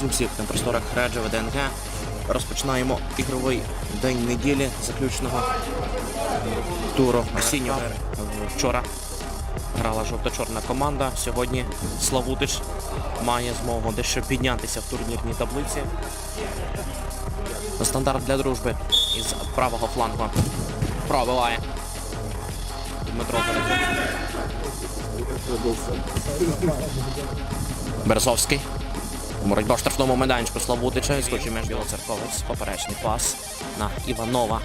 Друзі, всіх на просторах Раджа ВДНГ. Розпочинаємо ігровий день неділі заключного туру осіннього. Вчора грала жовто-чорна команда. Сьогодні Славутич має змогу дещо піднятися в турнірній таблиці. Стандарт для дружби із правого флангу пробиває. Дмитро Березовський. Боротьба в штрафному майданчику Славутича. Скочив між Білоцерковець. Поперечний пас на Іванова.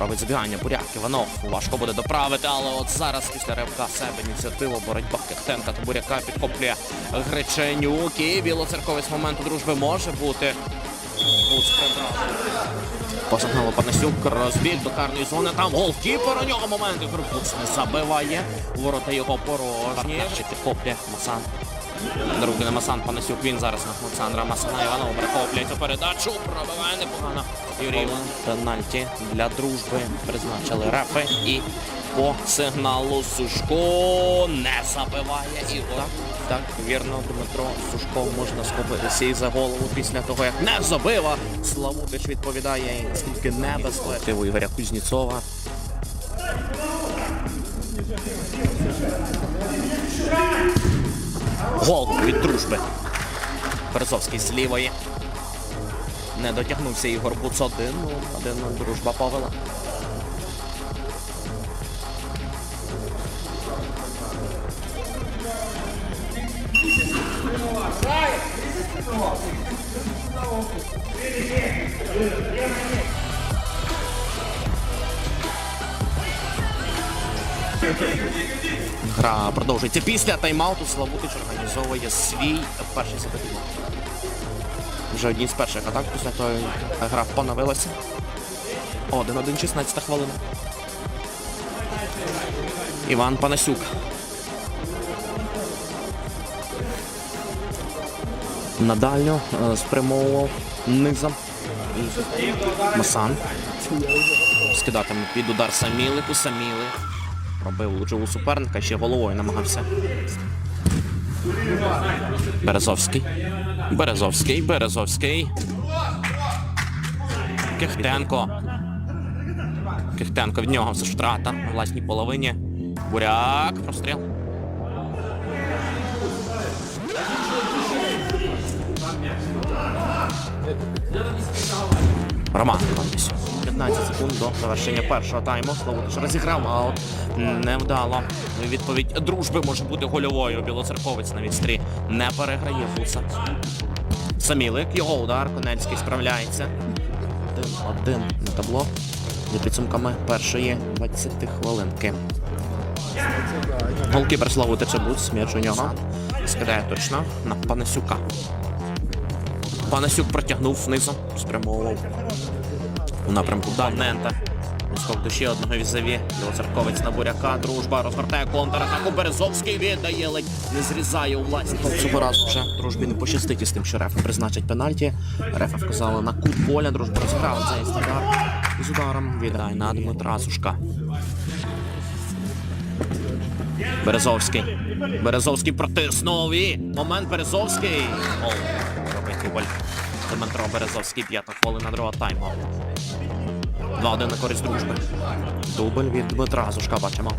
Робить забігання. Буряк Іванов. Важко буде доправити, але от зараз після ривка себе ініціативу боротьба Кихтенка та Буряка підхоплює Греченюк. І Білоцерковець моменту дружби може бути. Посагнуло Панасюк, розбіг до карної зони, там голкіпер у нього момент, Горбуц не забиває, ворота його порожні, ще підхоплює Масан. Другий на Масан Панасюк, він зараз на Олександра Масана Іванова перехоплює цю передачу, пробиває непогано Юрій. Пенальті для дружби призначили рефи і по сигналу Сушко не забиває Ігор. Так, вірно, Дмитро Сушко можна схопитися і за голову після того, як не забива. Славутич відповідає, скільки небезпеки у Ігоря Кузнєцова. Гол від дружби. Березовський з лівої. Не дотягнувся Ігор Буц один, ну, один дружба повела. Гра продовжується після тайм-ауту. Славутич організовує свій перший запитання. Вже одні з перших атак після того гра поновилася. 1-1, 16 хвилина. Іван Панасюк. На дальню е, спрямовував низом. Масан. Скидатиме під удар Самілику. Самілик. Робив лучову суперника, ще головою намагався. Березовський. Березовський, Березовський. Кихтенко. Кихтенко від нього все ж втрата на власній половині. Буряк, простріл. Роман Кондись. 15 секунд до завершення першого тайму. Славутич розіграв, а от невдало. Відповідь дружби може бути гольовою. Білоцерковець на відстрі не переграє Фуса. Самілик, його удар, Конельський справляється. Один-один на табло. За підсумками першої 20 хвилинки. Голкіпер Славутича Буц, м'яч у нього. Скидає точно на Панасюка. Панасюк протягнув низом, спрямовував у напрямку Данента. Скок до ще одного візаві. Білоцерковець на буряка. Дружба розгортає контратаку. Березовський віддає, ледь не зрізає у власні. Цього разу вже дружбі не пощастить із тим, що рефи призначить пенальті. Рефи вказали на кут поля. Дружба розіграла цей стандарт. З ударом віддає на Дмитра Сушка. Березовський. Березовський протиснув і момент Березовський. Робить дубль. Дмитро Березовський, п'ята хвилина другого тайму. 2-1 на користь дружби. Дубль від Дмитра Зушка бачимо.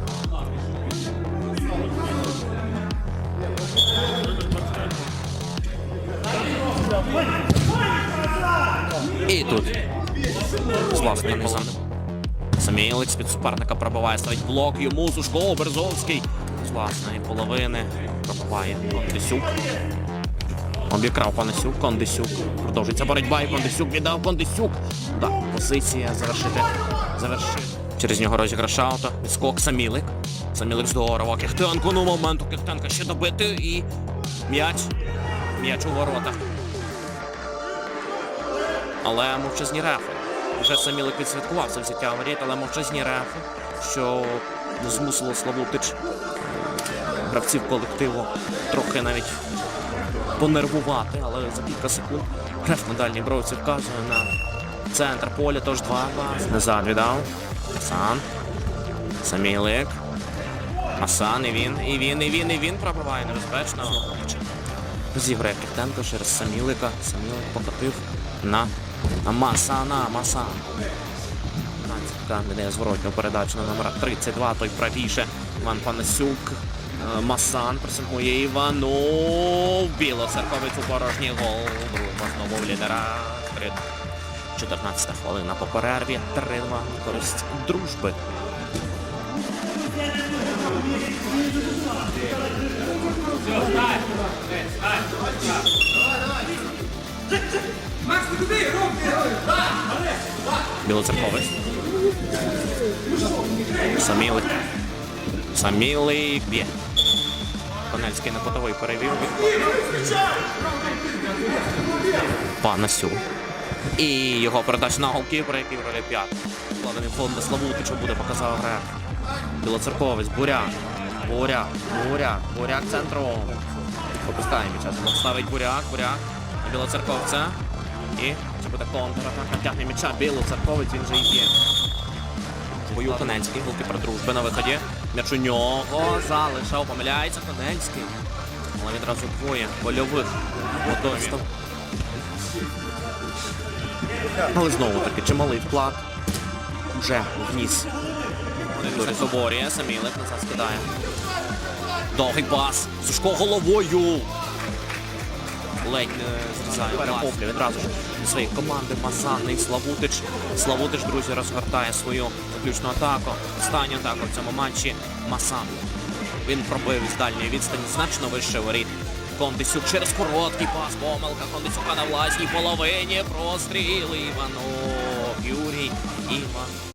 І тут. З власним низом. Самійлик з-під суперника пробиває, ставить блок йому Сушко, Березовський. З власної половини пробиває Кондисюк. Обікрав Панасюк, Кондисюк. Продовжується боротьба і Кондисюк віддав Кондисюк. Да, позиція завершити. Завершити. Через нього розіграш ауто. Відскок Самілик. Самілик здорово. Кихтенко, ну моменту Кихтенка ще добити і м'яч. М'яч у воротах. Але мовчазні рефи. Вже Самілик відсвяткував це взяття воріт, але мовчазні рефи, що змусило Славутич е, гравців колективу трохи навіть понервувати, але за кілька секунд реф на дальній бровці вказує на центр поля, тож 2-2. Назад віддав. Сан. Самілик. Масан, і він, і він, і він, і він пробиває небезпечно. Розіграє Кіхтенко через Самілика. Самілик покотив на Масана. Масан. Веде зворотню передачу на номера 32, той правіше. Іван Панасюк. Е, Масан пресингує Іванов. Білоцерковець у порожній гол. Друга знову в лідера. 14 хвилина по перерві. 3-2 користь дружби. Білоцерковець. Самілик. Самілик б'є. Панельський на котовий перевів. Панасю. І його передача на голкіпера, який в ролі п'ят. Вкладений фонд до Славутича буде, показав гра. Білоцерковець, Буряк. Буряк, Буряк, Буряк центром. Попускає м'яча. Ставить Буряк, Буряк. Білоцерковця. І це буде контратака. Тягне м'яча. Білоцерковець, він же і б'є. Бою Коненський, голкіпер дружби на виході. М'яч у нього залишав, помиляється Коненський. Але відразу двоє польових. Але знову таки чималий вклад вже вніс. Дуже соборі, Самілик назад скидає. Довгий пас. Сушко головою. Ледь не зрізає перехоплює відразу ж своєї команди Масанний Славутич. Славутич, друзі, розгортає свою заключну атаку. Останню атаку в цьому матчі Масан. Він пробив із дальньої відстані значно вище воріт. Кондисюк через короткий пас. Помилка Кондисюка на власній половині. Простріл Іванов. Юрій Іван.